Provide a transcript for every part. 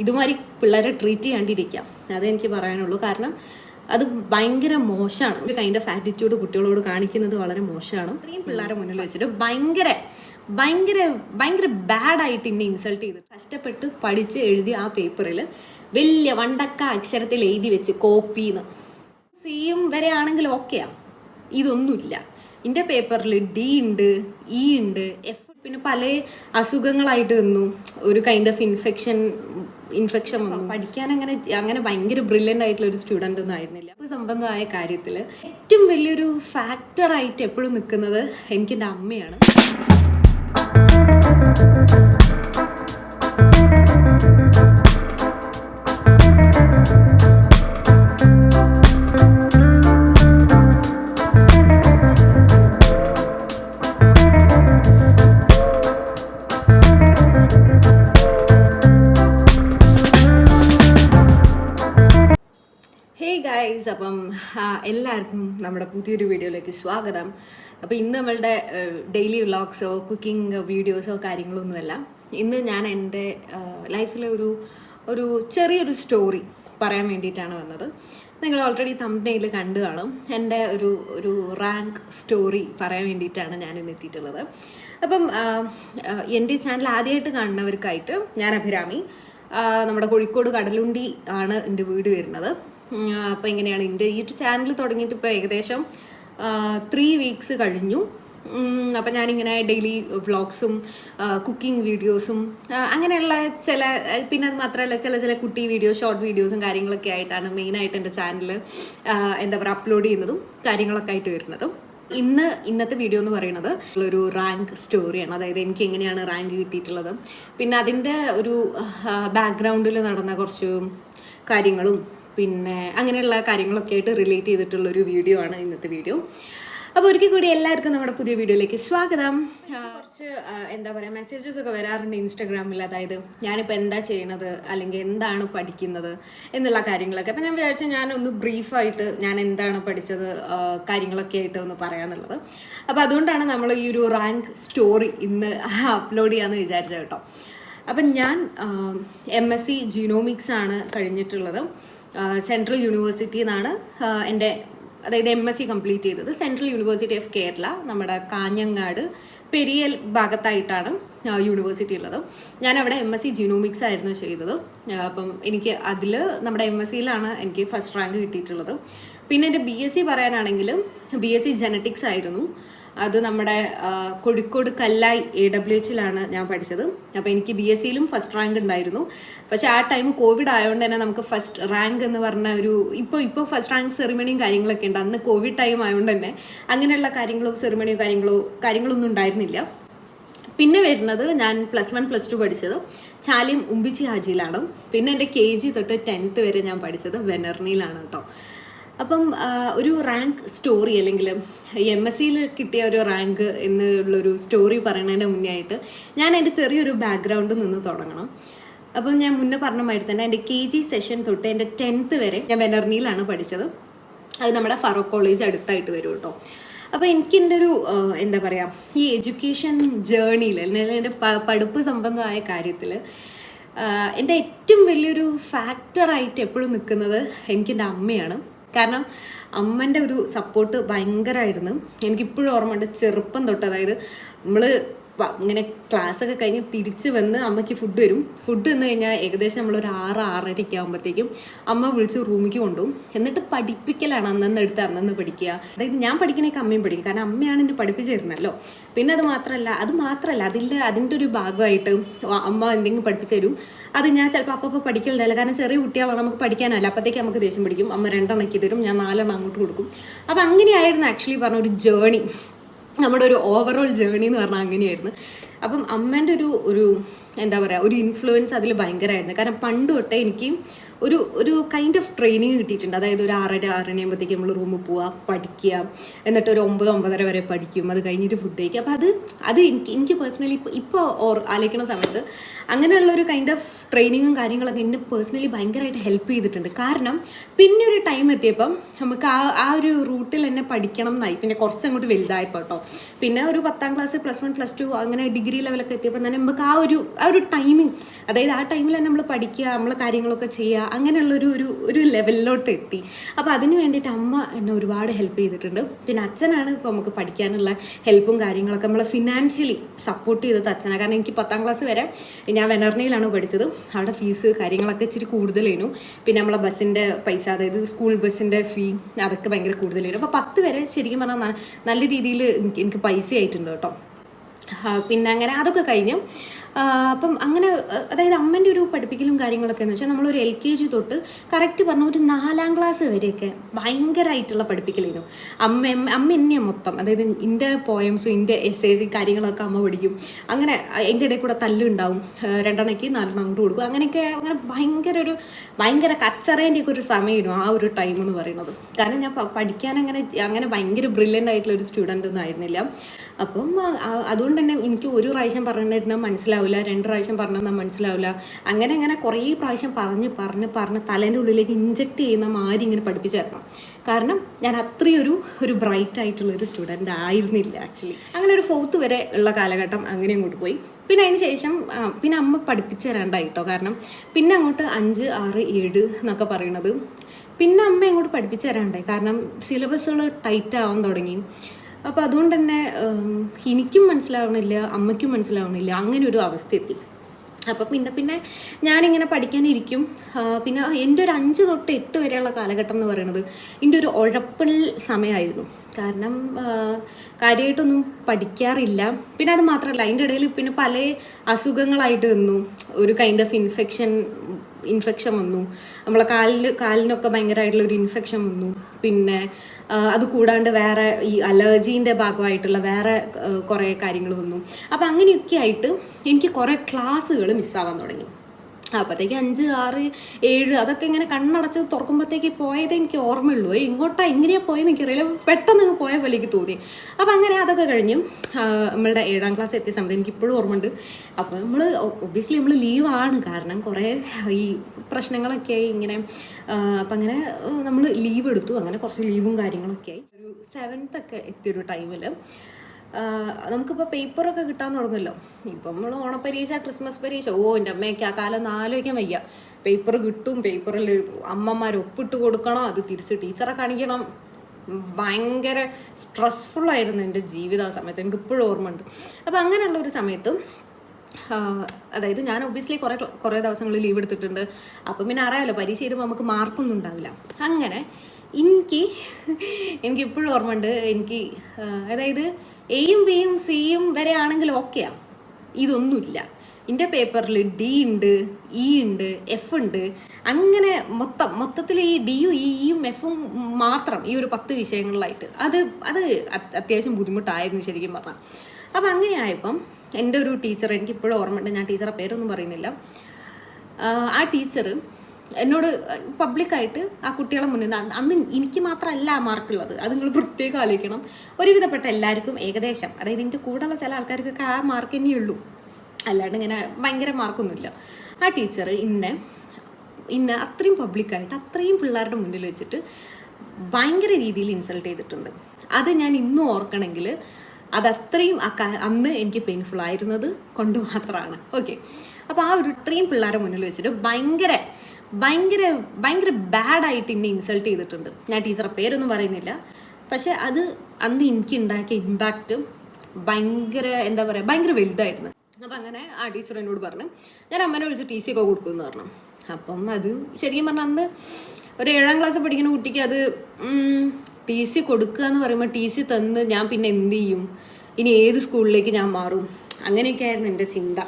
ഇതുമാതിരി പിള്ളേരെ ട്രീറ്റ് ചെയ്യാണ്ടിരിക്കാം. അതെനിക്ക് പറയാനുള്ളൂ. കാരണം അത് ഭയങ്കര മോശമാണ്. ഒരു കൈൻഡ് ഓഫ് ആറ്റിറ്റ്യൂഡ് കുട്ടികളോട് കാണിക്കുന്നത് വളരെ മോശമാണ്. ഇത്രയും പിള്ളേരെ മുന്നിൽ വെച്ചിട്ട് ഭയങ്കര ഭയങ്കര ഭയങ്കര ബാഡായിട്ട് ഇന്നെ ഇൻസൾട്ട് ചെയ്ത് കഷ്ടപ്പെട്ട് പഠിച്ച് എഴുതി ആ പേപ്പറിൽ വലിയ വണ്ടക്ക അക്ഷരത്തിൽ എഴുതി വെച്ച് കോപ്പിന്ന് സെയിം വരെ ആണെങ്കിൽ ഓക്കെയാ ഇതൊന്നുമില്ല. എന്റെ പേപ്പറിൽ ഡി ഉണ്ട് ഇ ഉണ്ട് എഫ് പിന്നെ പല അസുഖങ്ങളായിട്ട് വന്നു. ഒരു കൈൻഡ് ഓഫ് ഇൻഫെക്ഷൻ ഇൻഫെക്ഷൻ വന്നു. പഠിക്കാൻ അങ്ങനെ അങ്ങനെ ഭയങ്കര ബ്രില്യന്റ് ആയിട്ടുള്ള ഒരു സ്റ്റുഡന്റ് ഒന്നും ആയിരുന്നില്ല. അപ്പോൾ സംബന്ധമായ കാര്യത്തിൽ ഏറ്റവും വലിയൊരു ഫാക്ടറായിട്ട് എപ്പോഴും നിൽക്കുന്നത് എനിക്കെന്റെ അമ്മയാണ്. നമ്മുടെ പുതിയൊരു വീഡിയോയിലേക്ക് സ്വാഗതം. അപ്പോൾ ഇന്ന് നമ്മളുടെ ഡെയിലി വ്ളോഗ്സോ കുക്കിംഗ് വീഡിയോസോ കാര്യങ്ങളൊന്നുമല്ല. ഇന്ന് ഞാൻ എന്റെ ലൈഫിലെ ഒരു ഒരു ചെറിയൊരു സ്റ്റോറി പറയാൻ വേണ്ടിയിട്ടാണ് വന്നത്. നിങ്ങൾ ഓൾറെഡി തമ്പനയിൽ കണ്ടു കാണും. എന്റെ ഒരു ഒരു റാങ്ക് സ്റ്റോറി പറയാൻ വേണ്ടിയിട്ടാണ് ഞാൻ ഇന്ന് എത്തിയിട്ടുള്ളത്. അപ്പം എന്റെ ചാനൽ ആദ്യമായിട്ട് കാണുന്നവർക്കായിട്ട് ഞാൻ അഭിരാമി. നമ്മുടെ കോഴിക്കോട് കടലുണ്ടി ആണ് എന്റെ വീട് വരുന്നത്. അപ്പോൾ ഇങ്ങനെയാണ്. എന്റെ ഈ ചാനൽ തുടങ്ങിയിട്ട് ഇപ്പോൾ ഏകദേശം ത്രീ വീക്സ് കഴിഞ്ഞു. അപ്പം ഞാനിങ്ങനെ ഡെയിലി വ്ളോഗ്സും കുക്കിംഗ് വീഡിയോസും അങ്ങനെയുള്ള ചില പിന്നെ അത് മാത്രമല്ല ചില ചില കുട്ടി വീഡിയോ ഷോർട്ട് വീഡിയോസും കാര്യങ്ങളൊക്കെ ആയിട്ടാണ് മെയിനായിട്ട് എന്റെ ചാനൽ എന്താ പറയുക അപ്ലോഡ് ചെയ്യുന്നതും കാര്യങ്ങളൊക്കെ ആയിട്ട് വരുന്നതും. ഇന്ന് ഇന്നത്തെ വീഡിയോ എന്ന് പറയുന്നത് ഒരു റാങ്ക് സ്റ്റോറിയാണ് അതായത് എനിക്ക് എങ്ങനെയാണ് റാങ്ക് കിട്ടിയിട്ടുള്ളത്. പിന്നെ അതിന്റെ ഒരു ബാക്ക്ഗ്രൗണ്ടിൽ നടന്ന കുറച്ച് കാര്യങ്ങളും പിന്നെ അങ്ങനെയുള്ള കാര്യങ്ങളൊക്കെ ആയിട്ട് റിലേറ്റ് ചെയ്തിട്ടുള്ള ഒരു വീഡിയോ ആണ് ഇന്നത്തെ വീഡിയോ അപ്പോൾ ഒരിക്കൽ കൂടി എല്ലാവർക്കും നമ്മുടെ പുതിയ വീഡിയോയിലേക്ക് സ്വാഗതം. കുറച്ച് എന്താ പറയുക മെസ്സേജസ് ഒക്കെ വരാറുണ്ട് ഇൻസ്റ്റാഗ്രാമിൽ അതായത് ഞാനിപ്പോൾ എന്താ ചെയ്യണത് അല്ലെങ്കിൽ എന്താണ് പഠിക്കുന്നത് എന്നുള്ള കാര്യങ്ങളൊക്കെ. അപ്പോൾ ഞാൻ വിചാരിച്ചു ഞാനൊന്ന് ബ്രീഫായിട്ട് ഞാൻ എന്താണ് പഠിച്ചത് കാര്യങ്ങളൊക്കെ ആയിട്ട് ഒന്ന് പറയാന്നുള്ളത്. അപ്പോൾ അതുകൊണ്ടാണ് നമ്മൾ ഈ ഒരു റാങ്ക് സ്റ്റോറി ഇന്ന് അപ്ലോഡ് ചെയ്യാമെന്ന് വിചാരിച്ചത് കേട്ടോ. അപ്പം ഞാൻ എം എസ് സി ജീനോമിക്സ് ആണ് കഴിഞ്ഞിട്ടുള്ളത്. സെൻട്രൽ യൂണിവേഴ്സിറ്റിയിൽ നിന്നാണ് എന്റെ അതായത് എം എസ് സി കംപ്ലീറ്റ് ചെയ്തത്. സെൻട്രൽ യൂണിവേഴ്സിറ്റി ഓഫ് കേരള നമ്മുടെ കാഞ്ഞങ്ങാട് പെരിയൽ ഭാഗത്തായിട്ടാണ് യൂണിവേഴ്സിറ്റി ഉള്ളത്. ഞാൻ അവിടെ എം എസ് സി ജിനോമിക്സ് ആയിരുന്നു ചെയ്തത്. അപ്പം എനിക്ക് അതിൽ നമ്മുടെ എം എസ് സിയിലാണ് എനിക്ക് ഫസ്റ്റ് റാങ്ക് കിട്ടിയിട്ടുള്ളത്. പിന്നെ എന്റെ ബി എസ് സി പറയാനാണെങ്കിൽ ബി എസ് സി ജനറ്റിക്സ് ആയിരുന്നു. അത് നമ്മുടെ കോഴിക്കോട് കല്ലായി എ ഡബ്ല്യു എച്ചിലാണ് ഞാൻ പഠിച്ചത്. അപ്പോൾ എനിക്ക് ബി എസ് സിയിലും ഫസ്റ്റ് റാങ്ക് ഉണ്ടായിരുന്നു. പക്ഷേ ആ ടൈം കോവിഡ് ആയതുകൊണ്ട് തന്നെ നമുക്ക് ഫസ്റ്റ് റാങ്ക് എന്ന് പറഞ്ഞ ഒരു ഇപ്പോൾ ഇപ്പോൾ ഫസ്റ്റ് റാങ്ക് സെറിമണിയും കാര്യങ്ങളൊക്കെ ഉണ്ട്. അന്ന് കോവിഡ് ടൈം ആയതുകൊണ്ട് തന്നെ അങ്ങനെയുള്ള കാര്യങ്ങളോ സെറിമണിയോ കാര്യങ്ങളോ കാര്യങ്ങളൊന്നും ഉണ്ടായിരുന്നില്ല. പിന്നെ വരുന്നത് ഞാൻ പ്ലസ് വൺ പ്ലസ് ടു പഠിച്ചത് ചാലിയം ഉമ്പിച്ചി ഹാജിയിലാണ്. പിന്നെ എന്റെ കെ ജി തൊട്ട് ടെൻത്ത് വരെ ഞാൻ പഠിച്ചത് വെനർണിയിലാണ് കേട്ടോ. അപ്പം ഒരു റാങ്ക് സ്റ്റോറി അല്ലെങ്കിൽ എം എസ് സിയിൽ കിട്ടിയ ഒരു റാങ്ക് എന്നുള്ളൊരു സ്റ്റോറി പറയുന്നതിന് മുന്നേ ആയിട്ട് ഞാൻ എന്റെ ചെറിയൊരു ബാക്ക്ഗ്രൗണ്ടിൽ നിന്ന് തുടങ്ങണം. അപ്പം ഞാൻ മുന്നേ പറഞ്ഞ മാതിരി തന്നെ എന്റെ കെ ജി സെഷൻ തൊട്ട് എന്റെ ടെൻത്ത് വരെ ഞാൻ വെനർണിയിലാണ് പഠിച്ചത്. അത് നമ്മുടെ ഫറൂഖ് കോളേജ് അടുത്തായിട്ട് വരും കേട്ടോ. അപ്പോൾ എനിക്ക് എന്റെ ഒരു എന്താ പറയുക ഈ എഡ്യൂക്കേഷൻ ജേണിയിൽ അല്ലെങ്കിൽ എന്റെ പഠിപ്പ് സംബന്ധമായ കാര്യത്തിൽ എന്റെ ഏറ്റവും വലിയൊരു ഫാക്ടറായിട്ട് എപ്പോഴും നിൽക്കുന്നത് എനിക്കെന്റെ അമ്മയാണ്. കാരണം അമ്മന്റെ ഒരു സപ്പോർട്ട് ഭയങ്കരമായിരുന്നു എനിക്കിപ്പോഴും ഓർമ്മയുണ്ട് ചെറുപ്പം തൊട്ട് അതായത് നമ്മൾ ഇങ്ങനെ ക്ലാസ് ഒക്കെ കഴിഞ്ഞ് തിരിച്ച് വന്ന് അമ്മയ്ക്ക് ഫുഡ് വരും. ഫുഡ് വന്നു കഴിഞ്ഞാൽ ഏകദേശം നമ്മളൊരു ആറ് ആറരയ്ക്ക് ആകുമ്പോഴത്തേക്കും അമ്മ വിളിച്ച് റൂമിലേക്ക് കൊണ്ടുപോകും. എന്നിട്ട് പഠിപ്പിക്കലാണ് അന്നന്ന് എടുത്ത് അന്നന്ന് പഠിക്കുക. അതായത് ഞാൻ പഠിക്കണേക്ക് അമ്മയും പഠിക്കും. കാരണം അമ്മയാണ് എന്നെ പഠിപ്പിച്ചു തരുന്നല്ലോ പിന്നെ അത് മാത്രമല്ല അത് മാത്രമല്ല അതിന്റെ അതിന്റെ ഒരു ഭാഗമായിട്ട് അമ്മ എന്തെങ്കിലും പഠിപ്പിച്ചു തരും. അത് ഞാൻ ചിലപ്പോൾ അപ്പം അപ്പോൾ പഠിക്കലുണ്ടല്ലോ കാരണം ചെറിയ കുട്ടികളാണ് നമുക്ക് പഠിക്കാനല്ല. അപ്പോഴത്തേക്ക് നമുക്ക് ദേഷ്യം പിടിക്കും. അമ്മ രണ്ടെണ്ണക്കി തരും. ഞാൻ നാലെണ്ണം അങ്ങോട്ട് കൊടുക്കും. അപ്പം അങ്ങനെയായിരുന്നു ആക്ച്വലി പറഞ്ഞ ഒരു ജേണി നമ്മുടെ ഒരു ഓവറോൾ ജേണി എന്ന് പറഞ്ഞാൽ അങ്ങനെയായിരുന്നു. അപ്പം അമ്മേന്റെ ഒരു ഒരു എന്താ പറയുക ഒരു ഇൻഫ്ലുവൻസ് അതിൽ ഭയങ്കരമായിരുന്നു കാരണം പണ്ട് തൊട്ടേ എനിക്ക് ഒരു ഒരു കൈൻഡ് ഓഫ് ട്രെയിനിങ് കിട്ടിയിട്ടുണ്ട്. അതായത് ഒരു ആറര ആറരയാകുമ്പോഴത്തേക്ക് നമ്മൾ റൂമിൽ പോവുക പഠിക്കുക. എന്നിട്ട് ഒരു ഒമ്പത് ഒമ്പതര വരെ പഠിക്കും. അത് കഴിഞ്ഞിട്ട് ഫുഡ് കഴിക്കുക അപ്പോൾ അത് അത് എനിക്ക് എനിക്ക് പേഴ്സണലി ഇപ്പോൾ ഇപ്പോൾ ഓർ ആലോചിക്കുന്ന സമയത്ത് അങ്ങനെയുള്ള ഒരു കൈൻഡ് ഓഫ് ട്രെയിനിങ്ങും കാര്യങ്ങളൊക്കെ എന്നെ പേഴ്സണലി ഭയങ്കരമായിട്ട് ഹെൽപ്പ് ചെയ്തിട്ടുണ്ട്. കാരണം പിന്നെ ഒരു ടൈം എത്തിയപ്പം നമുക്ക് ആ ആ ഒരു റൂട്ടിൽ തന്നെ പഠിക്കണം എന്നായി. പിന്നെ കുറച്ചങ്ങോട്ട് വലുതായപ്പോൾ കേട്ടോ പിന്നെ ഒരു പത്താം class plus one plus two അങ്ങനെ ഡിഗ്രി ലെവലൊക്കെ എത്തിയപ്പോൾ തന്നെ നമുക്ക് ആ ഒരു ആ ഒരു ടൈമിങ് അതായത് ആ ടൈമിൽ തന്നെ നമ്മൾ പഠിക്കുക നമ്മൾ കാര്യങ്ങളൊക്കെ ചെയ്യുക അങ്ങനെയുള്ളൊരു ഒരു ഒരു ലെവലിലോട്ട് എത്തി. അപ്പോൾ അതിന് വേണ്ടിയിട്ട് അമ്മ എന്നെ ഒരുപാട് ഹെൽപ്പ് ചെയ്തിട്ടുണ്ട്. പിന്നെ അച്ഛനാണ് ഇപ്പോൾ നമുക്ക് പഠിക്കാനുള്ള ഹെൽപ്പും കാര്യങ്ങളൊക്കെ നമ്മളെ ഫിനാൻഷ്യലി സപ്പോർട്ട് ചെയ്തത് അച്ഛനാണ് കാരണം എനിക്ക് പത്താം ക്ലാസ് വരെ ഞാൻ വെനർണിയിലാണ് പഠിച്ചത്. അവിടെ ഫീസ് കാര്യങ്ങളൊക്കെ ഇച്ചിരി കൂടുതലായിരുന്നു പിന്നെ നമ്മളെ ബസ്സിന്റെ പൈസ അതായത് സ്കൂൾ ബസ്സിന്റെ ഫീ അതൊക്കെ ഭയങ്കര കൂടുതലായിരുന്നു അപ്പോൾ പത്ത് വരെ ശരിക്കും പറഞ്ഞാൽ നല്ല രീതിയിൽ എനിക്ക് പൈസ ആയിട്ടുണ്ട് കേട്ടോ. പിന്നെ അങ്ങനെ അതൊക്കെ കഴിഞ്ഞു അപ്പം അങ്ങനെ അതായത് അമ്മന്റെ ഒരു പഠിപ്പിക്കലും കാര്യങ്ങളൊക്കെ എന്ന് വെച്ചാൽ നമ്മളൊരു എൽ കെ ജി തൊട്ട് കറക്റ്റ് പറഞ്ഞ ഒരു നാലാം ക്ലാസ് വരെയൊക്കെ ഭയങ്കരമായിട്ടുള്ള പഠിപ്പിക്കലായിരുന്നു. അമ്മ അമ്മ എന്നെയാണ് മൊത്തം. അതായത് എന്റെ പോയംസും എന്റെ എസ് എ സി കാര്യങ്ങളൊക്കെ അമ്മ പഠിക്കും. അങ്ങനെ എന്റെ ഇടയിൽ കൂടെ തല്ലുണ്ടാവും രണ്ടെണ്ണയ്ക്ക് നാലെണ്ണം അങ്ങോട്ട് കൊടുക്കും. അങ്ങനെയൊക്കെ അങ്ങനെ ഭയങ്കര ഒരു ഭയങ്കര കച്ചറേന്റെ ഒക്കെ ഒരു സമയമായിരുന്നു ആ ഒരു ടൈം എന്ന് പറയുന്നത്. കാരണം ഞാൻ പഠിക്കാൻ അങ്ങനെ അങ്ങനെ ഭയങ്കര ബ്രില്യന്റ് ആയിട്ടുള്ള ഒരു സ്റ്റുഡന്റ് ഒന്നും ആയിരുന്നില്ല. അപ്പം അതുകൊണ്ട് തന്നെ എനിക്ക് ഒരു പ്രാവശ്യം പറഞ്ഞിട്ടുണ്ടെങ്കിൽ മനസ്സിലാവില്ല രണ്ട് പ്രാവശ്യം പറഞ്ഞാൽ മനസ്സിലാവില്ല. അങ്ങനെ അങ്ങനെ കുറേ പ്രാവശ്യം പറഞ്ഞ് പറഞ്ഞ് പറഞ്ഞ് തലേന്റെ ഉള്ളിലേക്ക് ഇഞ്ചക്ട് ചെയ്യുന്ന മാതിരി ഇങ്ങനെ പഠിപ്പിച്ചായിരുന്നു. കാരണം ഞാൻ അത്രയൊരു ഒരു ബ്രൈറ്റ് ആയിട്ടുള്ള ഒരു സ്റ്റുഡന്റ് ആയിരുന്നില്ല ആക്ച്വലി അങ്ങനെ ഒരു ഫോർത്ത് വരെ ഉള്ള കാലഘട്ടം അങ്ങനെ അങ്ങോട്ട് പോയി. പിന്നെ അതിന് ശേഷം പിന്നെ അമ്മ പഠിപ്പിച്ചു തരണ്ടായിട്ടോ കാരണം പിന്നെ അങ്ങോട്ട് അഞ്ച് ആറ് ഏഴ് എന്നൊക്കെ പറയണത്. പിന്നെ അമ്മ അങ്ങോട്ട് പഠിപ്പിച്ച് തരാണ്ടായി കാരണം സിലബസുകൾ ടൈറ്റ് ആവാൻ തുടങ്ങി. അപ്പോൾ അതുകൊണ്ട് തന്നെ എനിക്കും മനസ്സിലാവണില്ല അമ്മയ്ക്കും മനസ്സിലാവണില്ല അങ്ങനെ ഒരു അവസ്ഥ എത്തി അപ്പോൾ പിന്നെ പിന്നെ ഞാനിങ്ങനെ പഠിക്കാനിരിക്കും. പിന്നെ എന്റെ ഒരു അഞ്ച് തൊട്ട് എട്ട് വരെയുള്ള കാലഘട്ടം എന്ന് പറയുന്നത് എന്റെ ഒരു ഉഴപ്പൽ സമയമായിരുന്നു കാരണം കാര്യമായിട്ടൊന്നും പഠിക്കാറില്ല. പിന്നെ അത് മാത്രമല്ല അതിന്റെ ഇടയിൽ പിന്നെ പല അസുഖങ്ങളായിട്ട് വന്നു. ഒരു കൈൻഡ് ഓഫ് ഇൻഫെക്ഷൻ ഇൻഫെക്ഷൻ വന്നു. നമ്മളെ കാലിന് കാലിനൊക്കെ ഭയങ്കരമായിട്ടുള്ള ഒരു ഇൻഫെക്ഷൻ വന്നു. പിന്നെ അത് കൂടാണ്ട് വേറെ ഈ അലർജീന്റെ ഭാഗമായിട്ടുള്ള വേറെ കുറേ കാര്യങ്ങൾ വന്നു. അപ്പം അങ്ങനെയൊക്കെ ആയിട്ട് എനിക്ക് കുറേ ക്ലാസ്സുകൾ മിസ്സാവാൻ തുടങ്ങി. അപ്പോഴത്തേക്ക് അഞ്ച് ആറ് ഏഴ് അതൊക്കെ ഇങ്ങനെ കണ്ണടച്ച് തുറക്കുമ്പോഴത്തേക്ക് പോയത് എനിക്ക് ഓർമ്മയുള്ളൂ. ഇങ്ങോട്ടാ എങ്ങനെയാണ് പോയെന്ന് എനിക്കറിയില്ല. പെട്ടെന്ന് അങ്ങ് പോയ പോലെ എനിക്ക് തോന്നി. അപ്പോൾ അങ്ങനെ അതൊക്കെ കഴിഞ്ഞു നമ്മളുടെ ഏഴാം ക്ലാസ് എത്തിയ സമയത്ത് എനിക്ക് ഇപ്പോഴും ഓർമ്മയുണ്ട് അപ്പോൾ നമ്മൾ ഒബ്വിയസ്ലി നമ്മൾ ലീവാണ് കാരണം കുറേ ഈ പ്രശ്നങ്ങളൊക്കെ ആയി ഇങ്ങനെ അപ്പം അങ്ങനെ നമ്മൾ ലീവ് എടുത്തു. അങ്ങനെ കുറച്ച് ലീവും കാര്യങ്ങളൊക്കെ ആയി ഒരു സെവൻത്തൊക്കെ എത്തിയൊരു ടൈമിൽ നമുക്കിപ്പോൾ പേപ്പറൊക്കെ കിട്ടാൻ തുടങ്ങുമല്ലോ. ഇപ്പം നമ്മൾ ഓണപ്പരീക്ഷ ക്രിസ്മസ് പരീക്ഷ. ഓ എന്റെ അമ്മയൊക്കെ ആ കാലം ആലോചിക്കാൻ വയ്യ. പേപ്പർ കിട്ടും പേപ്പറിൽ അമ്മമാർ ഒപ്പിട്ട് കൊടുക്കണം അത് തിരിച്ച് ടീച്ചറെ കാണിക്കണം. ഭയങ്കര സ്ട്രെസ്ഫുള്ളായിരുന്നു എന്റെ ജീവിതം ആ സമയത്ത്. എനിക്ക് ഇപ്പോഴും ഓർമ്മയുണ്ട്. അപ്പോൾ അങ്ങനെയുള്ള ഒരു സമയത്ത് അതായത് ഞാൻ ഒബ്വിയസ്ലി കുറേ കുറേ ദിവസങ്ങൾ ലീവ് എടുത്തിട്ടുണ്ട്. അപ്പം പിന്നെ അറിയാമല്ലോ പരീക്ഷ ചെയ്തപ്പോൾ നമുക്ക് മാർക്കൊന്നും ഉണ്ടാവില്ല. അങ്ങനെ എനിക്ക് എനിക്ക് ഇപ്പോഴും ഓർമ്മയുണ്ട്. എനിക്ക് അതായത് എയും ബിയും സിയും വരെ ആണെങ്കിൽ ഓക്കെയാ ഇതൊന്നുമില്ല. എന്റെ പേപ്പറിൽ ഡി ഉണ്ട് ഇ ഉണ്ട് എഫ് ഉണ്ട്. അങ്ങനെ മൊത്തം മൊത്തത്തിൽ ഈ ഡിയും ഇയും എഫും മാത്രം ഈ ഒരു പത്ത് വിഷയങ്ങളിലായിട്ട്. അത് അത് അത് അത്യാവശ്യം ബുദ്ധിമുട്ടായിരുന്നു ശരിക്കും പറഞ്ഞാൽ അപ്പം അങ്ങനെ ആയപ്പം എന്റെ ഒരു ടീച്ചർ എനിക്ക് ഇപ്പോഴും ഓർമ്മയുണ്ട് ഞാൻ ടീച്ചറെ പേരൊന്നും പറയുന്നില്ല. ആ ടീച്ചർ എന്നോട് പബ്ലിക്കായിട്ട് ആ കുട്ടികളെ മുന്നിൽ നിന്ന് അന്ന് എനിക്ക് മാത്രമല്ല ആ മാർക്കുള്ളത്. അത് നിങ്ങൾ പ്രത്യേകം ആലോചിക്കണം. ഒരുവിധപ്പെട്ട എല്ലാവർക്കും ഏകദേശം അതായത് എന്റെ കൂടെയുള്ള ചില ആൾക്കാർക്കൊക്കെ ആ മാർക്ക് തന്നെയുള്ളൂ അല്ലാണ്ട് ഇങ്ങനെ ഭയങ്കര മാർക്കൊന്നുമില്ല. ആ ടീച്ചർ ഇന്നെ ഇന്നെ അത്രയും പബ്ലിക്കായിട്ട് അത്രയും പിള്ളേരുടെ മുന്നിൽ വെച്ചിട്ട് ഭയങ്കര രീതിയിൽ ഇൻസൾട്ട് ചെയ്തിട്ടുണ്ട്. അത് ഞാൻ ഇന്നും ഓർക്കണമെങ്കിൽ അതത്രയും അന്ന് എനിക്ക് പെയിൻഫുൾ ആയിരുന്നത് കൊണ്ട് മാത്രമാണ്. ഓക്കെ അപ്പോൾ ആ ഒരു ഇത്രയും പിള്ളേരെ മുന്നിൽ വെച്ചിട്ട് ഭയങ്കര ഭയങ്കര ഭയങ്കര ബാഡായിട്ട് എന്നെ ഇൻസൾട്ട് ചെയ്തിട്ടുണ്ട്. ഞാൻ ടീച്ചറെ പേരൊന്നും പറയുന്നില്ല. പക്ഷെ അത് അന്ന് എനിക്ക് ഉണ്ടാക്കിയ ഇമ്പാക്റ്റ് ഭയങ്കര എന്താ പറയുക ഭയങ്കര വലുതായിരുന്നു. അപ്പം അങ്ങനെ ആ ടീച്ചർ എന്നോട് പറഞ്ഞു ഞാൻ അമ്മനെ വിളിച്ച് ടി സി ഒക്കെ കൊടുക്കുമെന്ന് പറഞ്ഞു. അപ്പം അത് ശരിക്കും പറഞ്ഞാൽ അന്ന് ഒരു ഏഴാം ക്ലാസ് പഠിക്കുന്ന കുട്ടിക്ക് അത് ടി സി കൊടുക്കുക എന്ന് പറയുമ്പോൾ ടി സി തന്ന് ഞാൻ പിന്നെ എന്ത് ചെയ്യും? ഇനി ഏത് സ്കൂളിലേക്ക് ഞാൻ മാറും? അങ്ങനെയൊക്കെ ആയിരുന്നു എന്റെ ചിന്ത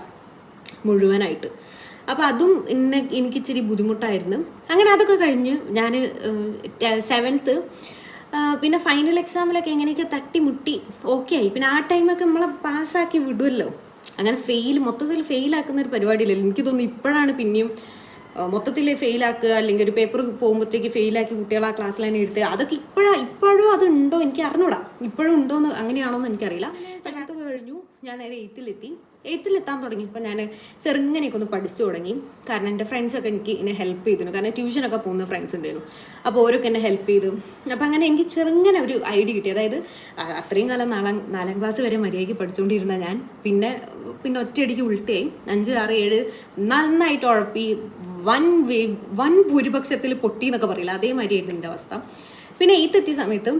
മുഴുവനായിട്ട്. അപ്പോൾ അതും എന്നെ എനിക്ക് ഇച്ചിരി ബുദ്ധിമുട്ടായിരുന്നു. അങ്ങനെ അതൊക്കെ കഴിഞ്ഞ് ഞാൻ സെവൻത്ത് പിന്നെ ഫൈനൽ എക്സാമിലൊക്കെ എങ്ങനെയൊക്കെ തട്ടിമുട്ടി ഓക്കെ ആയി. പിന്നെ ആ ടൈമൊക്കെ നമ്മളെ പാസ്സാക്കി വിടുമല്ലോ അങ്ങനെ ഫെയിൽ മൊത്തത്തിൽ ഫെയിലാക്കുന്ന ഒരു പരിപാടിയില്ലല്ലോ. എനിക്ക് തോന്നുന്നു ഇപ്പോഴാണ് പിന്നെയും മൊത്തത്തിൽ ഫെയിലാക്കുക അല്ലെങ്കിൽ ഒരു പേപ്പർ പോകുമ്പോഴത്തേക്ക് ഫെയിലാക്കി കുട്ടികളെ ആ ക്ലാസ്സിൽ തന്നെ എടുത്ത് അതൊക്കെ ഇപ്പോഴാ ഇപ്പോഴും അതുണ്ടോ? എനിക്ക് അറിഞ്ഞൂടാ. ഇപ്പോഴും ഉണ്ടോ എന്ന് അങ്ങനെയാണോ എന്ന് എനിക്കറിയില്ല കഴിഞ്ഞു. ഞാൻ നേരെ എയ്ത്തിലെത്തി എയ്ത്തിലെത്താൻ തുടങ്ങിയപ്പോൾ ഞാൻ ചെറുങ്ങനെയൊക്കെ ഒന്ന് പഠിച്ചു തുടങ്ങി. കാരണം എന്റെ ഫ്രണ്ട്സൊക്കെ എനിക്ക് എന്നെ ഹെൽപ്പ് ചെയ്തിരുന്നു. കാരണം ട്യൂഷനൊക്കെ പോകുന്ന ഫ്രണ്ട്സ് ഉണ്ടായിരുന്നു. അപ്പോൾ ഓരോക്കെ എന്നെ ഹെൽപ്പ് ചെയ്തു. അപ്പോൾ അങ്ങനെ എനിക്ക് ചെറുങ്ങനെ ഒരു ഐഡിയ കിട്ടി. അതായത് അത്രയും കാലം നാലാം നാലാം ക്ലാസ് വരെ മര്യാദയ്ക്ക് പഠിച്ചുകൊണ്ടിരുന്ന ഞാൻ പിന്നെ പിന്നെ ഒറ്റയടിക്ക് ഉൾട്ടയായി. അഞ്ച് ആറ് ഏഴ് നന്നായിട്ട് ഉഴപ്പി വൻ വേ വൻ ഭൂരിപക്ഷത്തിൽ പൊട്ടി എന്നൊക്കെ പറയില്ല. അതേമാതിരിയായിരുന്നു എന്റെ അവസ്ഥ. പിന്നെ എയ്ത്തെത്തിയ സമയത്ത്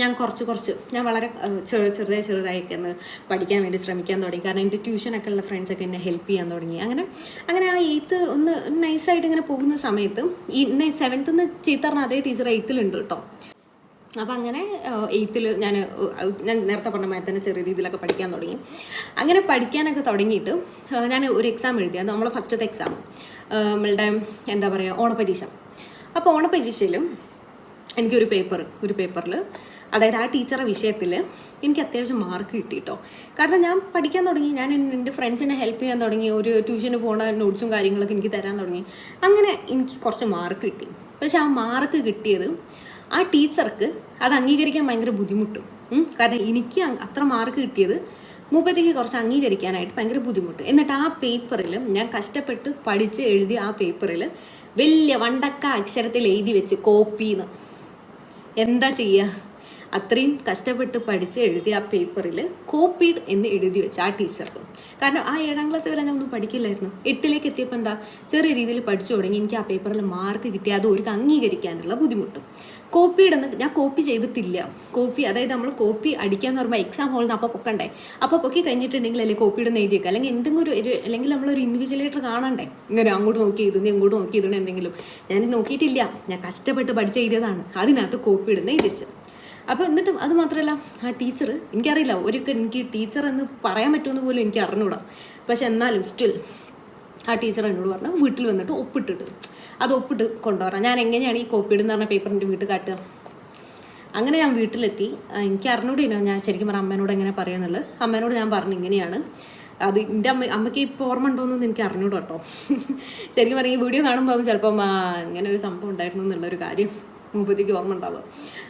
ഞാൻ കുറച്ച് കുറച്ച് ഞാൻ വളരെ ചെറു ചെറുതായി ചെറുതായൊക്കെ ഒന്ന് പഠിക്കാൻ വേണ്ടി ശ്രമിക്കാൻ തുടങ്ങി. കാരണം എന്റെ ട്യൂഷനൊക്കെ ഉള്ള ഫ്രണ്ട്സൊക്കെ എന്നെ ഹെൽപ്പ് ചെയ്യാൻ തുടങ്ങി. അങ്ങനെ അങ്ങനെ ആ എയ്ത്ത് ഒന്ന് നൈസായിട്ട് ഇങ്ങനെ പോകുന്ന സമയത്ത് ഈ സെവൻത്ത് നിന്ന് ചീത്തറിന് അതേ ടീച്ചർ എയ്ത്തിലുണ്ട് കേട്ടോ അപ്പം അങ്ങനെ എയ്ത്തിൽ ഞാൻ ഞാൻ നേരത്തെ പറഞ്ഞ മാതിരി തന്നെ ചെറിയ രീതിയിലൊക്കെ പഠിക്കാൻ തുടങ്ങി. അങ്ങനെ പഠിക്കാനൊക്കെ തുടങ്ങിയിട്ട് ഞാൻ ഒരു എക്സാം എഴുതി. അത് നമ്മളെ ഫസ്റ്റത്തെ എക്സാം നമ്മളുടെ എന്താ പറയുക ഓണപരീക്ഷ. അപ്പോൾ ഓണപരീക്ഷയിൽ എനിക്കൊരു പേപ്പർ ഒരു പേപ്പറിൽ അതായത് ആ ടീച്ചറുടെ വിഷയത്തിൽ എനിക്ക് അത്യാവശ്യം മാർക്ക് കിട്ടി കേട്ടോ കാരണം ഞാൻ പഠിക്കാൻ തുടങ്ങി ഞാൻ എൻ- എന്റെ ഫ്രണ്ട്സിനെ ഹെൽപ്പ് ചെയ്യാൻ തുടങ്ങി ഒരു ട്യൂഷന് പോണ നോട്ട്സും കാര്യങ്ങളൊക്കെ എനിക്ക് തരാൻ തുടങ്ങി. അങ്ങനെ എനിക്ക് കുറച്ച് മാർക്ക് കിട്ടി. പക്ഷെ ആ മാർക്ക് കിട്ടിയത് ആ ടീച്ചർക്ക് അത് അംഗീകരിക്കാൻ ഭയങ്കര ബുദ്ധിമുട്ടും. കാരണം എനിക്ക് അത്ര മാർക്ക് കിട്ടിയത് മൂപ്പത്തേക്ക് കുറച്ച് അംഗീകരിക്കാനായിട്ട് ഭയങ്കര ബുദ്ധിമുട്ട്. എന്നിട്ട് ആ പേപ്പറിൽ ഞാൻ കഷ്ടപ്പെട്ട് പഠിച്ച് എഴുതി ആ പേപ്പറിൽ വലിയ വണ്ടക്ക അക്ഷരത്തിൽ എഴുതി വെച്ച് കോപ്പിന്ന് എന്താ ചെയ്യുക അത്രയും കഷ്ടപ്പെട്ട് പഠിച്ച് എഴുതിയ ആ പേപ്പറിൽ കോപ്പീഡ് എന്ന് എഴുതി വെച്ച ആ ടീച്ചർക്ക്. കാരണം ആ ഏഴാം ക്ലാസ് വരെ ഞാൻ ഒന്നും പഠിക്കില്ലായിരുന്നു. എട്ടിലേക്ക് എത്തിയപ്പോൾ എന്താ? ചെറിയ രീതിയിൽ പഠിച്ചു തുടങ്ങി. എനിക്ക് ആ പേപ്പറിൽ മാർക്ക് കിട്ടി അത് ഒരു അംഗീകരിക്കാനുള്ള ബുദ്ധിമുട്ട്. കോപ്പിയുടെ ഞാൻ കോപ്പി ചെയ്തിട്ടില്ല. കോപ്പി അതായത് നമ്മൾ കോപ്പി അടിക്കാന്ന് പറയുമ്പോൾ എക്സാം ഹോളിൽ നിന്ന് അപ്പോൾ പൊക്കണ്ടേ? അപ്പോൾ പൊക്കി കഴിഞ്ഞിട്ടുണ്ടെങ്കിൽ അല്ലെങ്കിൽ കോപ്പിയുടെ എഴുതിയേക്കുക അല്ലെങ്കിൽ എന്തെങ്കിലും ഒരു അല്ലെങ്കിൽ നമ്മളൊരു ഇൻവിജിലേറ്റർ കാണണ്ടേ? ഇങ്ങനെ അങ്ങോട്ട് നോക്കി എഴുതുന്നു ഇങ്ങോട്ട് നോക്കി ഇതുണ്ട് എന്തെങ്കിലും. ഞാൻ നോക്കിയിട്ടില്ല. ഞാൻ കഷ്ടപ്പെട്ട് പഠിച്ച എഴുതിയതാണ്. അതിനകത്ത് കോപ്പി ഇടുന്ന എഴുതിച്ച് അപ്പോൾ എന്നിട്ട് അത് മാത്രമല്ല ആ ടീച്ചർ എനിക്കറിയില്ല ഒരിക്കൽ എനിക്ക് ടീച്ചർ എന്ന് പറയാൻ പറ്റുമെന്ന് പോലും എനിക്ക് അറിഞ്ഞൂടാ. പക്ഷെ എന്നാലും സ്റ്റിൽ ആ ടീച്ചർ എന്നോട് പറഞ്ഞു വീട്ടിൽ വന്നിട്ട് ഒപ്പിട്ടിട്ട്. അത് ഒപ്പിട്ട് കൊണ്ടുവരാം ഞാൻ എങ്ങനെയാണ് ഈ കോപ്പി എന്ന് പറഞ്ഞ പേപ്പറിന്റെ വീട്ടിൽ കാട്ടുക. അങ്ങനെ ഞാൻ വീട്ടിലെത്തി. എനിക്ക് ഇനോ ഞാൻ ശരിക്കും പറഞ്ഞ അമ്മേനോട് എങ്ങനെ പറയുന്നുള്ളത്? അമ്മേനോട് ഞാൻ പറഞ്ഞു ഇങ്ങനെയാണ്. അത് എന്റെ അമ്മ അമ്മയ്ക്ക് ഇപ്പോൾ ഓർമ്മ ഉണ്ടോയെന്നൊന്നും എനിക്ക് അറിഞ്ഞൂടോ കേട്ടോ. ശരിക്കും പറഞ്ഞാൽ ഈ വീഡിയോ കാണുമ്പോൾ ചിലപ്പം ഇങ്ങനെ ഒരു സംഭവം ഉണ്ടായിരുന്നു എന്നുള്ളൊരു കാര്യം മുമ്പത്തേക്ക് ഓർമ്മ ഉണ്ടാവുക.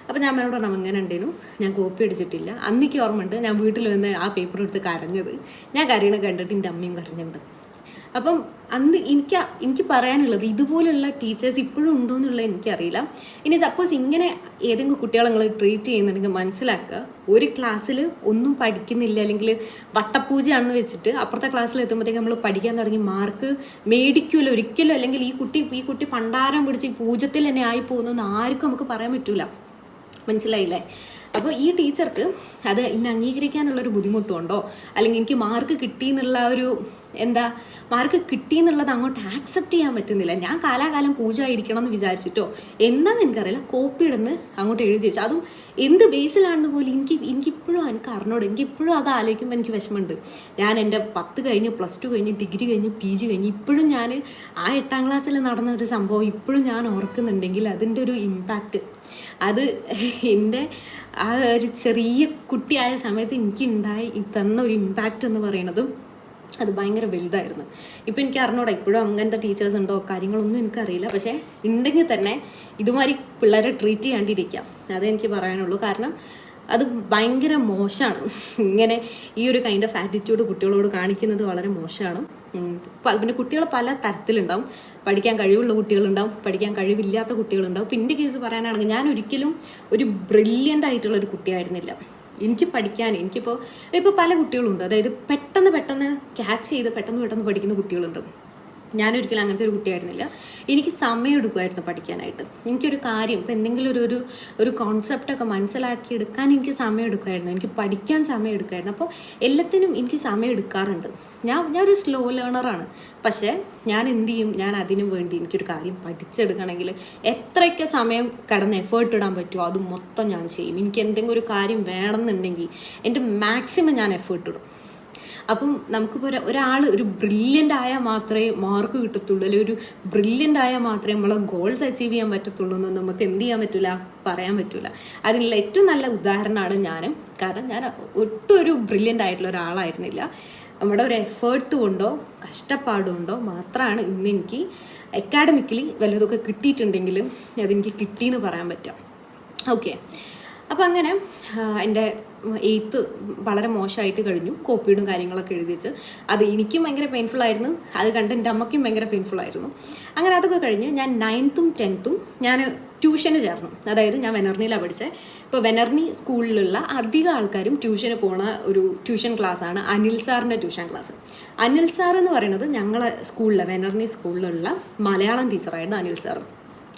അപ്പോൾ ഞാൻ അമ്മേനോട് പറഞ്ഞു അങ്ങനെ ഉണ്ടേനു. ഞാൻ കോപ്പി അടിച്ചിട്ടില്ല അന്നിക്ക് ഓർമ്മയുണ്ട് ഞാൻ വീട്ടിൽ വന്ന് ആ പേപ്പർ എടുത്ത് കരഞ്ഞത്. ഞാൻ കരയണ കണ്ടിട്ട് എന്റെ അമ്മയും കരഞ്ഞിട്ടുണ്ട്. അപ്പം അന്ന് എനിക്ക് എനിക്ക് പറയാനുള്ളത് ഇതുപോലുള്ള ടീച്ചേഴ്സ് ഇപ്പോഴും ഉണ്ടോ എന്നുള്ളത് എനിക്കറിയില്ല. ഇനി സപ്പോസ് ഇങ്ങനെ ഏതെങ്കിലും കുട്ടികളെ നിങ്ങൾ ട്രീറ്റ് ചെയ്യുന്നുണ്ടെങ്കിൽ മനസ്സിലാക്കുക. ഒരു ക്ലാസ്സിൽ ഒന്നും പഠിക്കുന്നില്ല അല്ലെങ്കിൽ വട്ടപ്പൂജയാണെന്ന് വെച്ചിട്ട് അപ്പുറത്തെ ക്ലാസ്സിൽ എത്തുമ്പോഴത്തേക്ക് നമ്മൾ പഠിക്കാൻ തുടങ്ങി മാർക്ക് മേടിക്കുമല്ലോ ഒരിക്കലും അല്ലെങ്കിൽ ഈ കുട്ടി ഈ കുട്ടി പണ്ടാരം പിടിച്ച് പൂജത്തിൽ തന്നെ ആയി പോകുന്നതെന്ന് ആർക്കും നമുക്ക് പറയാൻ പറ്റൂല. മനസ്സിലായില്ലേ? അപ്പോൾ ഈ ടീച്ചർക്ക് അത് ഇന്ന് അംഗീകരിക്കാനുള്ളൊരു ബുദ്ധിമുട്ടുണ്ടോ? അല്ലെങ്കിൽ എനിക്ക് മാർക്ക് കിട്ടി എന്നുള്ള ഒരു എന്താ മാർക്ക് കിട്ടി എന്നുള്ളത് അങ്ങോട്ട് ആക്സെപ്റ്റ് ചെയ്യാൻ പറ്റുന്നില്ല. ഞാൻ കാലാകാലം പൂജ ആയിരിക്കണം എന്ന് വിചാരിച്ചിട്ടോ. എന്താന്ന് എനിക്കറിയില്ല. കോപ്പി ഇടുന്ന് അങ്ങോട്ട് എഴുതി വെച്ചു. അതും എന്ത് ബേസിലാണെന്ന് പോലും എനിക്ക് എനിക്കിപ്പോഴും എനിക്ക് അറിഞ്ഞോട്. എനിക്കിപ്പോഴും അത് ആലോചിക്കുമ്പോൾ എനിക്ക് വിഷമമുണ്ട്. ഞാൻ എന്റെ പത്ത് കഴിഞ്ഞ് പ്ലസ് ടു കഴിഞ്ഞ് ഡിഗ്രി കഴിഞ്ഞ് പി ജി കഴിഞ്ഞ് ഇപ്പോഴും ഞാൻ ആ എട്ടാം ക്ലാസ്സിൽ നടന്ന ഒരു സംഭവം ഇപ്പോഴും ഞാൻ ഓർക്കുന്നുണ്ടെങ്കിൽ അതിന്റെ ഒരു ഇമ്പാക്റ്റ് അത് എന്റെ ആ ഒരു ചെറിയ കുട്ടിയായ സമയത്ത് എനിക്ക് ഉണ്ടായി തന്ന ഒരു ഇമ്പാക്റ്റ് എന്ന് പറയുന്നതും അത് ഭയങ്കര വലുതായിരുന്നു. ഇപ്പം എനിക്ക് അറിഞ്ഞൂടാ ഇപ്പോഴും അങ്ങനത്തെ ടീച്ചേഴ്സ് ഉണ്ടോ കാര്യങ്ങളൊന്നും എനിക്കറിയില്ല പക്ഷേ ഉണ്ടെങ്കിൽ തന്നെ ഇതുമാതിരി പിള്ളേരെ ട്രീറ്റ് ചെയ്യാണ്ടിരിക്കാം. അതേ എനിക്ക് പറയാനുള്ളൂ. കാരണം അത് ഭയങ്കര മോശമാണ് ഇങ്ങനെ ഈ ഒരു കൈൻഡ് ഓഫ് ആറ്റിറ്റ്യൂഡ് കുട്ടികളോട് കാണിക്കുന്നത് വളരെ മോശമാണ് പിന്നെ കുട്ടികൾ പല തരത്തിലുണ്ടാവും. പഠിക്കാൻ കഴിവുള്ള കുട്ടികളുണ്ടാവും. പഠിക്കാൻ കഴിവില്ലാത്ത കുട്ടികളുണ്ടാവും. പിന്നെ കേസ് പറയാനാണെങ്കിൽ ഞാൻ ഒരിക്കലും ഒരു ബ്രില്യന്റ് ആയിട്ടുള്ള ഒരു കുട്ടിയായിരുന്നില്ല. എനിക്ക് പഠിക്കാൻ എനിക്കിപ്പോൾ ഇപ്പോൾ പല കുട്ടികളുണ്ട്. അതായത് പെട്ടെന്ന് പെട്ടെന്ന് ക്യാച്ച് ചെയ്ത് പെട്ടെന്ന് പെട്ടെന്ന് പഠിക്കുന്ന കുട്ടികളുണ്ട്. ഞാനൊരിക്കലും അങ്ങനത്തെ ഒരു കുട്ടിയായിരുന്നില്ല. എനിക്ക് സമയം എടുക്കുമായിരുന്നു പഠിക്കാനായിട്ട്. എനിക്കൊരു കാര്യം ഇപ്പം എന്തെങ്കിലും ഒരു ഒരു ഒരു കോൺസെപ്റ്റൊക്കെ മനസ്സിലാക്കി എടുക്കാൻ എനിക്ക് സമയം എടുക്കുമായിരുന്നു. എനിക്ക് പഠിക്കാൻ സമയം എടുക്കുമായിരുന്നു. അപ്പോൾ എല്ലാത്തിനും എനിക്ക് സമയം എടുക്കാറുണ്ട്. ഞാൻ ഞാനൊരു സ്ലോ ലേണറാണ് പക്ഷേ ഞാൻ എന്ത് ചെയ്യും? ഞാൻ അതിനു വേണ്ടി എനിക്കൊരു കാര്യം പഠിച്ചെടുക്കണമെങ്കിൽ എത്രയൊക്കെ സമയം കടന്ന് എഫേർട്ട് ഇടാൻ പറ്റുമോ അത് മൊത്തം ഞാൻ ചെയ്യും. എനിക്ക് എന്തെങ്കിലും ഒരു കാര്യം വേണമെന്നുണ്ടെങ്കിൽ എന്റെ മാക്സിമം ഞാൻ എഫേർട്ട് ഇടും. അപ്പം നമുക്കിപ്പോൾ ഒരു ഒരാൾ ഒരു ബ്രില്യന്റ് ആയാൽ മാത്രമേ മാർക്ക് കിട്ടത്തുള്ളൂ അല്ലെങ്കിൽ ഒരു ബ്രില്യന്റ് ആയാൽ മാത്രമേ നമ്മളെ ഗോൾസ് അച്ചീവ് ചെയ്യാൻ പറ്റത്തുള്ളൂ എന്ന് നമുക്ക് എന്ത് ചെയ്യാൻ പറ്റില്ല പറയാൻ പറ്റില്ല അതിനുള്ള ഏറ്റവും നല്ല ഉദാഹരണമാണ് ഞാൻ കാരണം ഞാൻ ഒട്ടും ഒരു ബ്രില്യന്റ് ആയിട്ടുള്ള ഒരാളായിരുന്നില്ല. നമ്മുടെ ഒരു എഫേർട്ട് കൊണ്ടോ കഷ്ടപ്പാടുകൊണ്ടോ മാത്രമാണ് ഇന്ന് എനിക്ക് അക്കാഡമിക്കലി വല്ലതൊക്കെ കിട്ടിയിട്ടുണ്ടെങ്കിലും അതെനിക്ക് കിട്ടിയെന്ന് പറയാൻ പറ്റും. ഓക്കെ അപ്പം അങ്ങനെ എന്റെ എയ്ത്ത് വളരെ മോശമായിട്ട് കഴിഞ്ഞു. കോപ്പിയുടും കാര്യങ്ങളൊക്കെ എഴുതിച്ച് അത് എനിക്കും ഭയങ്കര പെയിൻഫുൾ ആയിരുന്നു. അത് കണ്ട് എന്റെ അമ്മയ്ക്കും ഭയങ്കര പെയിൻഫുൾ ആയിരുന്നു. അങ്ങനെ അതൊക്കെ കഴിഞ്ഞ് ഞാൻ നയൻത്തും ടെൻത്തും ഞാൻ ട്യൂഷന് ചേർന്നു. അതായത് ഞാൻ വെനർണിയിലാണ് പഠിച്ചത് ഇപ്പോൾ വെനർണി സ്കൂളിലുള്ള അധികം ആൾക്കാരും ട്യൂഷന് പോണ ഒരു ട്യൂഷൻ ക്ലാസ്സാണ് അനിൽ സാറിന്റെ ട്യൂഷൻ ക്ലാസ് അനിൽ സാർ എന്ന് പറയുന്നത് ഞങ്ങളെ സ്കൂളിലെ വെനർണി സ്കൂളിലുള്ള മലയാളം ടീച്ചറായിരുന്നു അനിൽ സാർ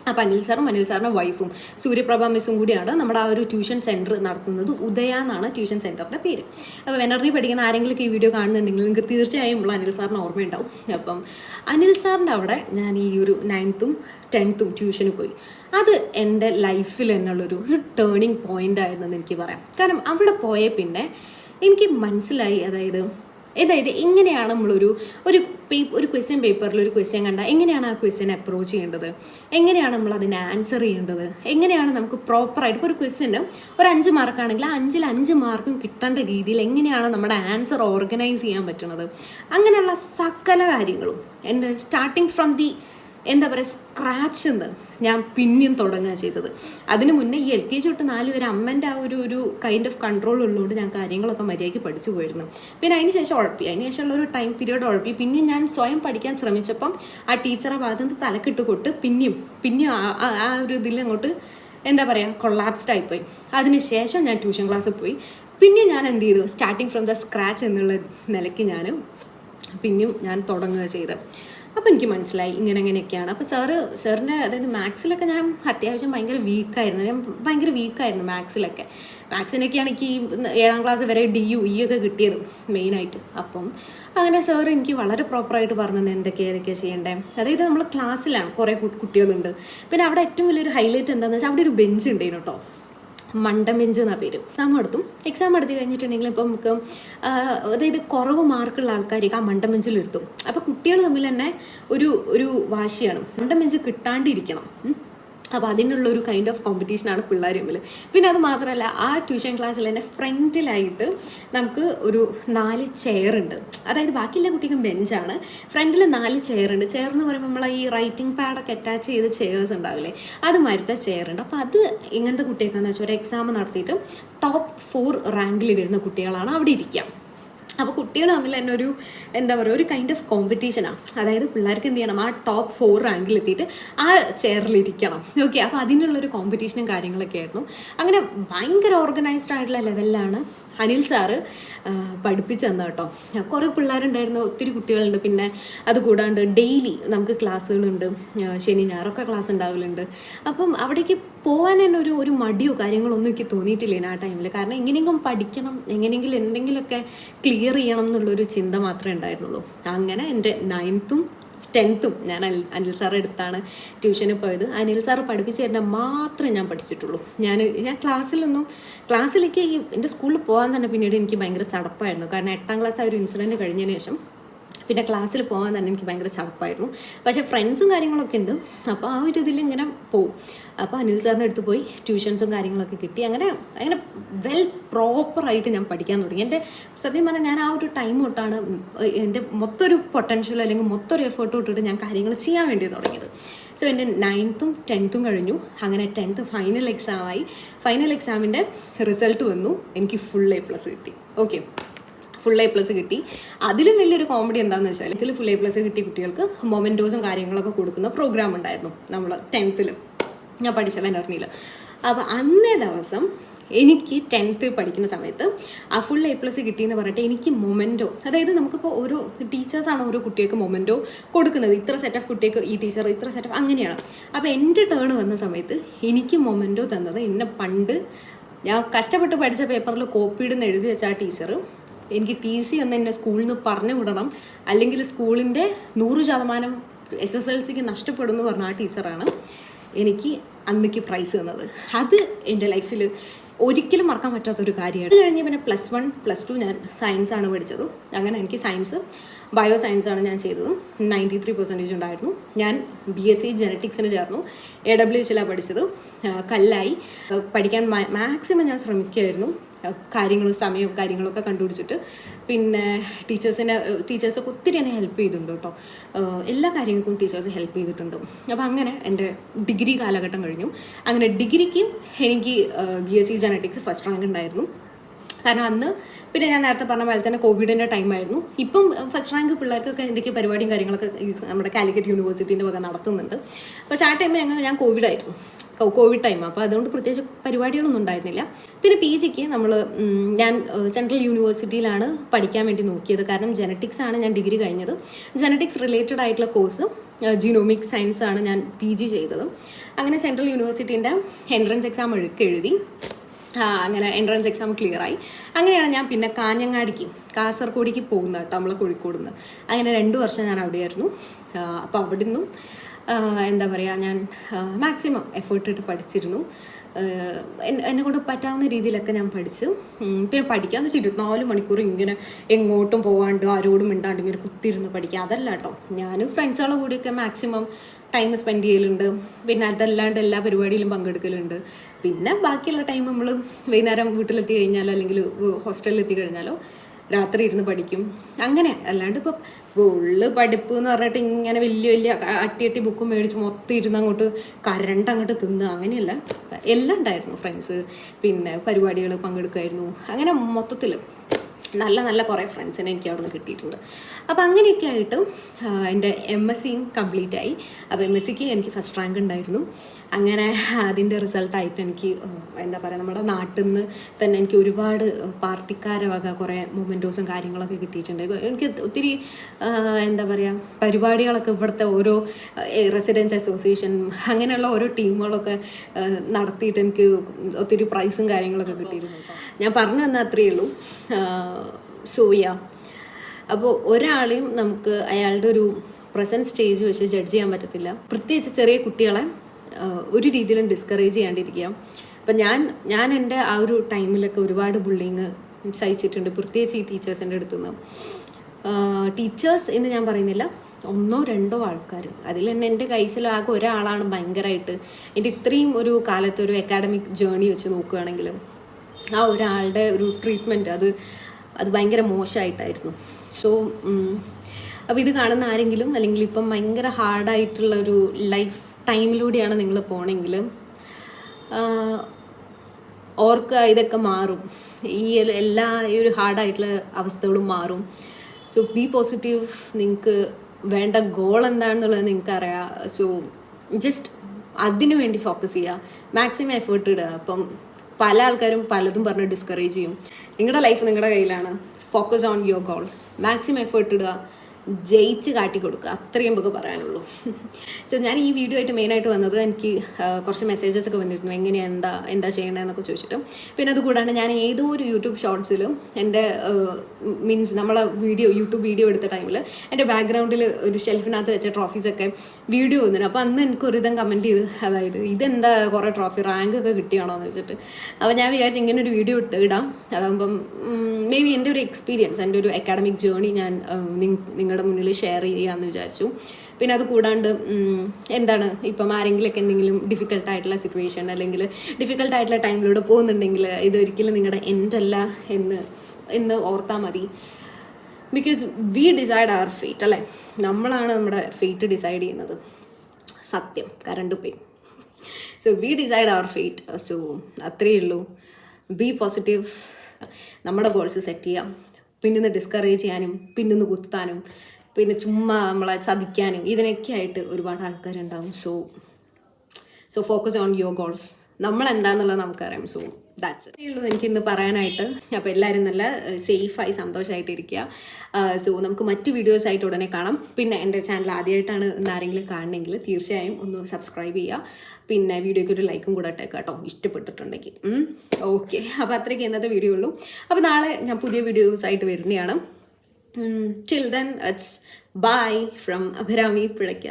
അപ്പോൾ അനിൽ സാറും അനിൽ സാറിന്റെ വൈഫും സൂര്യപ്രഭ മിസ്സും കൂടിയാണ് നമ്മുടെ ആ ഒരു ട്യൂഷൻ സെന്റർ നടത്തുന്നത്. ഉദയ എന്നാണ് ട്യൂഷൻ സെന്ററിന്റെ പേര്. അപ്പോൾ വെനറി പഠിക്കുന്ന ആരെങ്കിലും ഈ വീഡിയോ കാണുന്നുണ്ടെങ്കിൽ നിങ്ങൾക്ക് തീർച്ചയായും ഉള്ള അനിൽ സാറിന് ഓർമ്മയുണ്ടാവും. അപ്പം അനിൽ സാറിന്റെ അവിടെ ഞാൻ ഈ ഒരു നയൻത്തും ടെൻത്തും ട്യൂഷന് പോയി. അത് എന്റെ ലൈഫിൽ എന്നുള്ളൊരു ഒരു ടേണിങ് പോയിന്റ് ആയിരുന്നു എന്ന് എനിക്ക് പറയാം. കാരണം അവിടെ പോയ പിന്നെ എനിക്ക് മനസ്സിലായി. അതായത് അതായത് എങ്ങനെയാണ് നമ്മളൊരു ഒരു ഒരു ക്വസ്റ്റ്യൻ പേപ്പറിൽ ഒരു ക്വസ്റ്റ്യൻ കണ്ടാൽ എങ്ങനെയാണ് ആ ക്വസ്റ്റ്യൻ അപ്രോച്ച് ചെയ്യേണ്ടത്? എങ്ങനെയാണ് നമ്മൾ അതിനെ ആൻസർ ചെയ്യേണ്ടത്? എങ്ങനെയാണ് നമുക്ക് പ്രോപ്പറായിട്ട് ഇപ്പോൾ ഒരു ക്വസ്റ്റ്യന് ഒരു അഞ്ച് മാർക്കാണെങ്കിൽ ആ അഞ്ചിൽ അഞ്ച് മാർക്കും കിട്ടേണ്ട രീതിയിൽ എങ്ങനെയാണ് നമ്മുടെ ആൻസർ ഓർഗനൈസ് ചെയ്യാൻ പറ്റുന്നത്? അങ്ങനെയുള്ള സകല കാര്യങ്ങളും. എന്റെ സ്റ്റാർട്ടിങ് ഫ്രം ദി എന്താ പറയുക സ്ക്രാച്ച് എന്ന് ഞാൻ പിന്നെയും തുടങ്ങുക ചെയ്തത്. അതിനു മുന്നേ ഈ എൽ കെ ജി തൊട്ട് നാല് വരെ അമ്മന്റെ ആ ഒരു ഒരു കൈൻഡ് ഓഫ് കൺട്രോൾ ഉള്ളതുകൊണ്ട് ഞാൻ കാര്യങ്ങളൊക്കെ മര്യാദയ്ക്ക് പഠിച്ചു പോയിരുന്നു. പിന്നെ അതിന് ശേഷം ഉഴപ്പി. അതിന് ശേഷമുള്ള ഒരു ടൈം പീരീഡ് ഉഴപ്പി. പിന്നെയും ഞാൻ സ്വയം പഠിക്കാൻ ശ്രമിച്ചപ്പം ആ ടീച്ചറെ ഭാഗത്ത് നിന്ന് തലക്കിട്ട് കൊട്ട് പിന്നെയും പിന്നെയും ആ- ഒരു ഇതിൽ അങ്ങോട്ട് എന്താ പറയുക കൊള്ളാപ്സ്ഡ് ആയിപ്പോയി. അതിനുശേഷം ഞാൻ ട്യൂഷൻ ക്ലാസ്സിൽ പോയി. പിന്നെ ഞാൻ എന്ത് ചെയ്തു? സ്റ്റാർട്ടിങ് ഫ്രം ദ സ്ക്രാച്ച് എന്നുള്ള നിലയ്ക്ക് ഞാൻ പിന്നെയും ഞാൻ തുടങ്ങുക ചെയ്തത് അപ്പോൾ എനിക്ക് മനസ്സിലായി ഇങ്ങനെ ഇങ്ങനെയൊക്കെയാണ്. അപ്പോൾ സാറ് സാറിന് അതായത് മാത്സിലൊക്കെ ഞാൻ അത്യാവശ്യം ഭയങ്കര വീക്കായിരുന്നു ഞാൻ ഭയങ്കര വീക്കായിരുന്നു മാത്സിലൊക്കെ മാത്സിനൊക്കെയാണ് എനിക്ക് ഈ ഏഴാം ക്ലാസ് വരെ ഡി യു ഇ ഒക്കെ കിട്ടിയത് മെയിനായിട്ട് അപ്പം അങ്ങനെ സാർ എനിക്ക് വളരെ പ്രോപ്പറായിട്ട് പറഞ്ഞു തന്നെ എന്തൊക്കെയാണ് ഏതൊക്കെയാണ് ചെയ്യേണ്ടത് അതായത് നമ്മൾ ക്ലാസ്സിലാണ് കുറേ കുട്ടികളുണ്ട് പിന്നെ അവിടെ ഏറ്റവും വലിയൊരു ഹൈലൈറ്റ് എന്താണെന്ന് വെച്ചാൽ അവിടെ ഒരു ബെഞ്ച് ഉണ്ടായിരുന്നു കേട്ടോ മണ്ടം ബെഞ്ച് എന്നാ പേര്. എക്സാം നടത്തും. എക്സാം നടത്തി കഴിഞ്ഞിട്ടുണ്ടെങ്കിൽ ഇപ്പം നമുക്ക് അതായത് കുറവ് മാർക്കുള്ള ആൾക്കാരേക്ക് ആ മണ്ടം എടുത്തു അപ്പം അപ്പോൾ കുട്ടികൾ തമ്മിൽ തന്നെ ഒരു ഒരു വാശിയാണ്. മണ്ടം ബെഞ്ച് കിട്ടാണ്ടിരിക്കണം. അപ്പോൾ അതിനുള്ള ഒരു കൈൻഡ് ഓഫ് കോമ്പറ്റീഷനാണ് പിള്ളേർ തമ്മിൽ പിന്നെ അത് മാത്രമല്ല ആ ട്യൂഷൻ ക്ലാസ്സിൽ തന്നെ ഫ്രണ്ടിലായിട്ട് നമുക്ക് ഒരു നാല് ചെയർ ഉണ്ട്. അതായത് ബാക്കിയുള്ള കുട്ടിക്കും ബെഞ്ചാണ് ഫ്രണ്ടിൽ നാല് ചെയർ ഉണ്ട്. ചെയർ എന്ന് പറയുമ്പോൾ നമ്മൾ ഈ റൈറ്റിംഗ് പാഡൊക്കെ അറ്റാച്ച് ചെയ്ത ചെയേഴ്സ് ഉണ്ടാവില്ലേ? അത് മരുത്ത ചെയർ ഉണ്ട്. അപ്പോൾ അത് എങ്ങനത്തെ കുട്ടിയൊക്കെയാണെന്ന് വെച്ചാൽ ഒരു എക്സാം നടത്തിയിട്ട് ടോപ്പ് ഫോർ റാങ്കിൽ വരുന്ന കുട്ടികളാണ് അവിടെ ഇരിക്കുക അപ്പോൾ കുട്ടികൾ തമ്മിൽ തന്നെ ഒരു എന്താ പറയുക ഒരു കൈൻഡ് ഓഫ് കോമ്പറ്റീഷനാണ് അതായത് പിള്ളേർക്ക് എന്ത് ചെയ്യണം? ആ ടോപ്പ് ഫോർ റാങ്കിൽ എത്തിയിട്ട് ആ ചെയറിലിരിക്കണം ഓക്കെ അപ്പോൾ അതിനുള്ളൊരു കോമ്പറ്റീഷനും കാര്യങ്ങളൊക്കെ ആയിരുന്നു. അങ്ങനെ ഭയങ്കര ഓർഗനൈസ്ഡ് ആയിട്ടുള്ള ലെവലിലാണ് അനിൽ സാറ് പഠിപ്പിച്ചു തന്ന കേട്ടോ. കുറേ പിള്ളേരുണ്ടായിരുന്നു ഒത്തിരി കുട്ടികളുണ്ട്. പിന്നെ അത് കൂടാണ്ട് ഡെയിലി നമുക്ക് ക്ലാസ്സുകളുണ്ട്. ശനി ഞായറൊക്കെ ക്ലാസ് ഉണ്ടാവലുണ്ട്. അപ്പം അവിടേക്ക് പോകാൻ തന്നെ ഒരു ഒരു മടിയോ കാര്യങ്ങളോ ഒന്നും എനിക്ക് തോന്നിയിട്ടില്ല ആ ടൈമിൽ കാരണം എങ്ങനെയെങ്കിലും പഠിക്കണം എങ്ങനെയെങ്കിലും എന്തെങ്കിലുമൊക്കെ ക്ലിയർ ചെയ്യണം എന്നുള്ളൊരു ചിന്ത മാത്രമേ ഉണ്ടായിരുന്നുള്ളൂ. അങ്ങനെ എന്റെ നയൻത്തും ടെൻത്തും ഞാൻ അനിൽ സാർ എടുത്താണ് ട്യൂഷന് പോയത്. അനിൽ സാറ് പഠിപ്പിച്ച് തരുന്ന മാത്രമേ ഞാൻ പഠിച്ചിട്ടുള്ളൂ. ഞാൻ ഞാൻ ക്ലാസ്സിലൊന്നും ക്ലാസ്സിലേക്ക് ഈ എന്റെ സ്കൂളിൽ പോകാൻ തന്നെ പിന്നീട് എനിക്ക് ഭയങ്കര ചടപ്പായിരുന്നു. കാരണം എട്ടാം ക്ലാസ് ആ ഒരു ഇൻസിഡന്റ് കഴിഞ്ഞതിന് ശേഷം പിന്നെ ക്ലാസ്സിൽ പോകാൻ തന്നെ എനിക്ക് ഭയങ്കര ചടപ്പായിരുന്നു. പക്ഷെ ഫ്രണ്ട്സും കാര്യങ്ങളൊക്കെ ഉണ്ട്. അപ്പോൾ ആ ഒരു ഇതിൽ ഇങ്ങനെ പോവും. അപ്പോൾ അനിൽ സാറിന്റെ അടുത്ത് പോയി ട്യൂഷൻസും കാര്യങ്ങളൊക്കെ കിട്ടി. അങ്ങനെ അങ്ങനെ വെൽ പ്രോപ്പറായിട്ട് ഞാൻ പഠിക്കാൻ തുടങ്ങി. എന്റെ സത്യം പറഞ്ഞാൽ ഞാൻ ആ ഒരു ടൈം തൊട്ടാണ് എന്റെ മൊത്തം ഒരു പൊട്ടൻഷ്യൽ അല്ലെങ്കിൽ മൊത്തൊരു എഫേർട്ട് തൊട്ടിട്ട് ഞാൻ കാര്യങ്ങൾ ചെയ്യാൻ വേണ്ടി തുടങ്ങിയത്. സോ എന്റെ നയൻത്തും ടെൻത്തും കഴിഞ്ഞു. അങ്ങനെ ടെൻത്ത് ഫൈനൽ എക്സാമായി ഫൈനൽ എക്സാമിന്റെ റിസൾട്ട് വന്നു. എനിക്ക് ഫുൾ എ പ്ലസ് കിട്ടി. ഓക്കെ ഫുൾ എ പ്ലസ് കിട്ടി. അതിലും വലിയൊരു കോമഡി എന്താണെന്ന് വെച്ചാൽ ഇതിൽ ഫുൾ എ പ്ലസ് കിട്ടിയ കുട്ടികൾക്ക് മൊമെന്റോസും കാര്യങ്ങളൊക്കെ കൊടുക്കുന്ന പ്രോഗ്രാം ഉണ്ടായിരുന്നു നമ്മൾ ടെൻത്തിൽ ഞാൻ പഠിച്ച വെനർണിയിൽ അപ്പോൾ അന്നേ ദിവസം എനിക്ക് ടെൻത്ത് പഠിക്കുന്ന സമയത്ത് ആ ഫുൾ എ പ്ലസ് കിട്ടിയെന്ന് പറഞ്ഞിട്ട് എനിക്ക് മൊമെന്റോ അതായത് നമുക്കിപ്പോൾ ഓരോ ടീച്ചേഴ്സാണ് ഓരോ കുട്ടികൾക്ക് മൊമെന്റോ കൊടുക്കുന്നത്? ഇത്ര സെറ്റ് ഓഫ് കുട്ടികൾക്ക് ഈ ടീച്ചർ ഇത്ര സെറ്റ് ഓഫ് അങ്ങനെയാണ്. അപ്പോൾ എന്റെ ടേൺ വന്ന സമയത്ത് എനിക്ക് മൊമെന്റോ തന്നത് എന്നെ പണ്ട് ഞാൻ കഷ്ടപ്പെട്ട് പഠിച്ച പേപ്പറിൽ കോപ്പിയിടുന്ന് എഴുതി വെച്ച ആ ടീച്ചർ എനിക്ക് ടി സി ഒന്ന് എന്നെ സ്കൂളിൽ നിന്ന് പറഞ്ഞു വിടണം. അല്ലെങ്കിൽ സ്കൂളിന്റെ നൂറ് ശതമാനം എസ് എസ് എൽ സിക്ക് നഷ്ടപ്പെടുമെന്ന് പറഞ്ഞ ആ ടീച്ചറാണ് എനിക്ക് അന്നേക്ക് പ്രൈസ് തന്നത്. അത് എന്റെ ലൈഫിൽ ഒരിക്കലും മറക്കാൻ പറ്റാത്തൊരു കാര്യമാണ്. അത് കഴിഞ്ഞ് പിന്നെ പ്ലസ് വൺ പ്ലസ് ടു ഞാൻ സയൻസ് ആണ് പഠിച്ചത്. അങ്ങനെ എനിക്ക് സയൻസ് ബയോ സയൻസ് ആണ് ഞാൻ ചെയ്തത്. നയന്റി ത്രീ പെർസെന്റേജ് ഉണ്ടായിരുന്നു. ഞാൻ ബി എസ് സി ജനറ്റിക്സിന് ചേർന്നു. എ ഡബ്ല്യു എച്ചിലാണ് പഠിച്ചത്. കല്ലായി. പഠിക്കാൻ മാക്സിമം ഞാൻ ശ്രമിക്കുമായിരുന്നു കാര്യങ്ങളും സമയവും കാര്യങ്ങളൊക്കെ കണ്ടുപിടിച്ചിട്ട് പിന്നെ ടീച്ചേഴ്സിനെ ടീച്ചേഴ്സൊക്കെ ഒത്തിരി എന്നെ ഹെൽപ്പ് ചെയ്തിട്ടുണ്ട് കേട്ടോ. എല്ലാ കാര്യങ്ങൾക്കും ടീച്ചേഴ്സ് ഹെൽപ്പ് ചെയ്തിട്ടുണ്ട്. അപ്പോൾ അങ്ങനെ എന്റെ ഡിഗ്രി കാലഘട്ടം കഴിഞ്ഞു. അങ്ങനെ ഡിഗ്രിക്കും എനിക്ക് B S C genetics first rank ഉണ്ടായിരുന്നു. കാരണം അന്ന് പിന്നെ ഞാൻ നേരത്തെ പറഞ്ഞ പോലെ തന്നെ കോവിഡിന്റെ ടൈമായിരുന്നു ഇപ്പം ഫസ്റ്റ് റാങ്ക് പിള്ളേർക്കൊക്കെ എന്തൊക്കെ പരിപാടിയും കാര്യങ്ങളൊക്കെ നമ്മുടെ കാലിക്കറ്റ് യൂണിവേഴ്സിറ്റീന്റെ വക നടത്തുന്നുണ്ട്. പക്ഷേ ആ ടൈമിൽ ഞങ്ങൾ ഞാൻ കോവിഡായിരുന്നു കോവിഡ് ടൈം അപ്പോൾ അതുകൊണ്ട് പ്രത്യേകിച്ച് പരിപാടികളൊന്നും ഉണ്ടായിരുന്നില്ല. പിന്നെ പി ജിക്ക് നമ്മൾ ഞാൻ സെൻട്രൽ യൂണിവേഴ്സിറ്റിയിലാണ് പഠിക്കാൻ വേണ്ടി നോക്കിയത്. കാരണം ജനറ്റിക്സ് ആണ് ഞാൻ ഡിഗ്രി കഴിഞ്ഞത്. ജനറ്റിക്സ് റിലേറ്റഡ് ആയിട്ടുള്ള കോഴ്സ് ജിനോമിക് സയൻസ് ആണ് ഞാൻ പി ജി ചെയ്തത്. അങ്ങനെ സെൻട്രൽ യൂണിവേഴ്സിറ്റീന്റെ എൻട്രൻസ് എക്സാം എഴുതി അങ്ങനെ എൻട്രൻസ് എക്സാം ക്ലിയർ ആയി. അങ്ങനെയാണ് ഞാൻ പിന്നെ കാഞ്ഞങ്ങാടിക്ക് കാസർഗോഡിക്ക് പോകുന്നത് കേട്ടോ നമ്മൾ കോഴിക്കോട് നിന്ന് അങ്ങനെ രണ്ട് വർഷം ഞാൻ അവിടെയായിരുന്നു. അപ്പോൾ അവിടെ നിന്നും എന്താ പറയുക ഞാൻ മാക്സിമം എഫേർട്ട് ഇട്ട് പഠിച്ചിരുന്നു. എന്നെ കൊണ്ട് പറ്റാവുന്ന രീതിയിലൊക്കെ ഞാൻ പഠിച്ചു. പിന്നെ പഠിക്കാന്ന് വെച്ചാൽ ഇരുപത്തിനാല് മണിക്കൂർ ഇങ്ങനെ എങ്ങോട്ടും പോകാണ്ട് ആരോടും മിണ്ടാണ്ട് ഇങ്ങനെ കുത്തിയിരുന്ന് പഠിക്കുക. അതല്ല കേട്ടോ ഞാൻ ഫ്രണ്ട്സുകളുടെ കൂടിയൊക്കെ മാക്സിമം ടൈം സ്പെൻഡ് ചെയ്യലുണ്ട്. പിന്നെ അതല്ലാണ്ട് എല്ലാ പരിപാടിയിലും പങ്കെടുക്കലുണ്ട്. പിന്നെ ബാക്കിയുള്ള ടൈം നമ്മൾ വൈകുന്നേരം വീട്ടിലെത്തി കഴിഞ്ഞാലോ അല്ലെങ്കിൽ ഹോസ്റ്റലിൽ എത്തി കഴിഞ്ഞാലോ രാത്രി ഇരുന്ന് പഠിക്കും. അങ്ങനെ അല്ലാണ്ട് ഇപ്പം ഫുള്ള് പഠിപ്പ് എന്ന് പറഞ്ഞിട്ട് ഇങ്ങനെ വലിയ വലിയ അട്ടി അട്ടി ബുക്കും മേടിച്ച് മൊത്തം ഇരുന്ന് അങ്ങോട്ട് കരണ്ട് അങ്ങോട്ട് തിന്നുക അങ്ങനെയല്ല. എല്ലാം ഉണ്ടായിരുന്നു ഫ്രണ്ട്സ് പിന്നെ പരിപാടികൾ പങ്കെടുക്കുമായിരുന്നു അങ്ങനെ മൊത്തത്തിൽ നല്ല നല്ല കുറേ ഫ്രണ്ട്സിനെ എനിക്ക് അവിടെ നിന്ന് കിട്ടിയിട്ടുണ്ട്. അപ്പോൾ അങ്ങനെയൊക്കെ ആയിട്ട് എന്റെ എം എസ് സിയും കംപ്ലീറ്റ് ആയി. അപ്പോൾ എം എസ് സിക്ക് എനിക്ക് ഫസ്റ്റ് റാങ്ക് ഉണ്ടായിരുന്നു. അങ്ങനെ അതിന്റെ റിസൾട്ടായിട്ട് എനിക്ക് എന്താ പറയുക നമ്മുടെ നാട്ടിൽ നിന്ന് തന്നെ എനിക്ക് ഒരുപാട് പാർട്ടിക്കാരെ വക കുറേ മൊമെന്റോസും കാര്യങ്ങളൊക്കെ കിട്ടിയിട്ടുണ്ട്. എനിക്ക് ഒത്തിരി എന്താ പറയുക പരിപാടികളൊക്കെ ഇവിടുത്തെ ഓരോ റെസിഡൻസ് അസോസിയേഷൻ അങ്ങനെയുള്ള ഓരോ ടീമുകളൊക്കെ നടത്തിയിട്ട് എനിക്ക് ഒത്തിരി പ്രൈസും കാര്യങ്ങളൊക്കെ കിട്ടിയിരുന്നു ഞാൻ പറഞ്ഞു വന്ന അത്രയേ ഉള്ളൂ. സൂയ അപ്പോൾ ഒരാളെയും നമുക്ക് അയാളുടെ ഒരു പ്രസന്റ് സ്റ്റേജ് വെച്ച് ജഡ്ജ് ചെയ്യാൻ പറ്റത്തില്ല. പ്രത്യേകിച്ച് ചെറിയ കുട്ടികളെ ഒരു രീതിയിലും ഡിസ്കറേജ് ചെയ്യാണ്ടിരിക്കുക. അപ്പം ഞാൻ ഞാൻ എന്റെ ആ ഒരു ടൈമിലൊക്കെ ഒരുപാട് ബുള്ളിങ് സഹിച്ചിട്ടുണ്ട്. പ്രത്യേകിച്ച് ഈ ടീച്ചേഴ്സിന്റെ അടുത്തു നിന്ന് ടീച്ചേഴ്സ് എന്ന് ഞാൻ പറയുന്നില്ല. ഒന്നോ രണ്ടോ ആൾക്കാർ. അതിൽ തന്നെ എന്റെ കൈസിലാകെ ഒരാളാണ് ഭയങ്കരമായിട്ട് എന്റെ ഇത്രയും ഒരു കാലത്ത് ഒരു അക്കാഡമിക് ജേണി വെച്ച് നോക്കുകയാണെങ്കിൽ ആ ഒരാളുടെ ഒരു ട്രീറ്റ്മെന്റ് അത് അത് ഭയങ്കര മോശമായിട്ടായിരുന്നു സോ അപ്പോൾ ഇത് കാണുന്ന ആരെങ്കിലും അല്ലെങ്കിൽ ഇപ്പം ഭയങ്കര ഹാർഡായിട്ടുള്ള ഒരു ലൈഫ് ടൈമിലൂടെയാണ് നിങ്ങൾ പോണെങ്കിൽ ഓർക്കുക ഇതൊക്കെ മാറും. ഈ എല്ലാ ഈ ഒരു ഹാർഡായിട്ടുള്ള അവസ്ഥകളും മാറും. സോ ബി പോസിറ്റീവ് നിങ്ങൾക്ക് വേണ്ട ഗോൾ എന്താണെന്നുള്ളത് നിങ്ങൾക്ക് അറിയാം. സോ ജസ്റ്റ് അതിനു വേണ്ടി ഫോക്കസ് ചെയ്യുക. മാക്സിമം എഫേർട്ട് ഇടുക. അപ്പം പല ആൾക്കാരും പലതും പറഞ്ഞ് ഡിസ്കറേജ് ചെയ്യും. നിങ്ങളുടെ ലൈഫ് നിങ്ങളുടെ കയ്യിലാണ്. Focus on your goals maximum effort ഇടുക. ജയിച്ച് കാട്ടി കൊടുക്കുക. അത്രയും നമുക്ക് പറയാനുള്ളൂ. സോ ഞാൻ ഈ വീഡിയോ ആയിട്ട് മെയിനായിട്ട് വന്നത് എനിക്ക് കുറച്ച് മെസ്സേജസ് ഒക്കെ വന്നിരുന്നു. എങ്ങനെയാണ് എന്താ എന്താ ചെയ്യേണ്ടതെന്നൊക്കെ ചോദിച്ചിട്ട്. പിന്നെ അതുകൂടാണ്ട് ഞാൻ ഏതോ ഒരു യൂട്യൂബ് ഷോർട്സിലും എന്റെ മീൻസ് നമ്മളെ വീഡിയോ യൂട്യൂബ് വീഡിയോ എടുത്ത ടൈമിൽ എന്റെ ബാക്ക്ഗ്രൗണ്ടിൽ ഒരു ഷെൽഫിനകത്ത് വെച്ച ട്രോഫീസൊക്കെ വീഡിയോ വന്നിരുന്നു. അപ്പോൾ അന്ന് എനിക്ക് ഒരുവിധം കമന്റ് ചെയ്ത് അതായത് ഇതെന്താ കുറേ ട്രോഫി റാങ്ക് ഒക്കെ കിട്ടിയാണോ എന്ന് വെച്ചിട്ട് അപ്പോൾ ഞാൻ വിചാരിച്ചു ഇങ്ങനെ ഒരു വീഡിയോ ഇട്ട് ഇടാം. അതാകുമ്പം മേ ബി എന്റെ ഒരു എക്സ്പീരിയൻസ് എന്റെ ഒരു അക്കാഡമിക് ജേണി ഞാൻ നിങ്ങളുടെ മുന്നിൽ ഷെയർ ചെയ്യാമെന്ന് വിചാരിച്ചു. പിന്നെ അത് കൂടാണ്ട് എന്താണ് ഇപ്പം ആരെങ്കിലുമൊക്കെ എന്തെങ്കിലും ഡിഫിക്കൾട്ട് ആയിട്ടുള്ള സിറ്റുവേഷൻ അല്ലെങ്കിൽ ഡിഫിക്കൽട്ട് ആയിട്ടുള്ള ടൈമിലൂടെ പോകുന്നുണ്ടെങ്കിൽ ഇതൊരിക്കലും നിങ്ങളുടെ എൻഡ് അല്ല എന്ന് എന്ന് ഓർത്താൽ മതി. Because we decide our fate അല്ലേ? നമ്മളാണ് നമ്മുടെ ഫേറ്റ് ഡിസൈഡ് ചെയ്യുന്നത്. സത്യം കറണ്ട് പോയി. So we decide our fate so അത്രയേ ഉള്ളൂ. ബി പോസിറ്റീവ് നമ്മുടെ ഗോൾസ് സെറ്റ് ചെയ്യാം. പിന്നിന്ന് ഡിസ്കറേജ് ചെയ്യാനും പിന്നിന്ന് കുത്താനും പിന്നെ ചുമ്മാ നമ്മളെ ചതിക്കാനും ഇതിനൊക്കെ ആയിട്ട് ഒരുപാട് ആൾക്കാരുണ്ടാവും. So so focus on your goals നമ്മൾ എന്താണെന്നുള്ളത് നമുക്കറിയാം സോ ദാറ്റ്സ് ഉള്ളൂ എനിക്ക് ഇന്ന് പറയാനായിട്ട്. അപ്പോൾ എല്ലാവരും നല്ല സേഫായി സന്തോഷമായിട്ട് ഇരിക്കുക. സോ നമുക്ക് മറ്റു വീഡിയോസ് ആയിട്ട് ഉടനെ കാണാം. പിന്നെ എന്റെ ചാനൽ ആദ്യമായിട്ടാണ് ഇന്ന് ആരെങ്കിലും കാണണമെങ്കിൽ തീർച്ചയായും ഒന്ന് സബ്സ്ക്രൈബ് ചെയ്യുക. പിന്നെ വീഡിയോയ്ക്ക് ഒരു ലൈക്കും കൂടെ ഇട്ടേക്കാം കേട്ടോ ഇഷ്ടപ്പെട്ടിട്ടുണ്ടെങ്കിൽ. ഓക്കെ അപ്പോൾ അത്രയ്ക്ക് ഇന്നത്തെ വീഡിയോ ഉള്ളൂ. അപ്പോൾ നാളെ ഞാൻ പുതിയ വീഡിയോസ് ആയിട്ട് വരുന്നതാണ്. Till then it's bye from Abhirami പിഴയ്ക്ക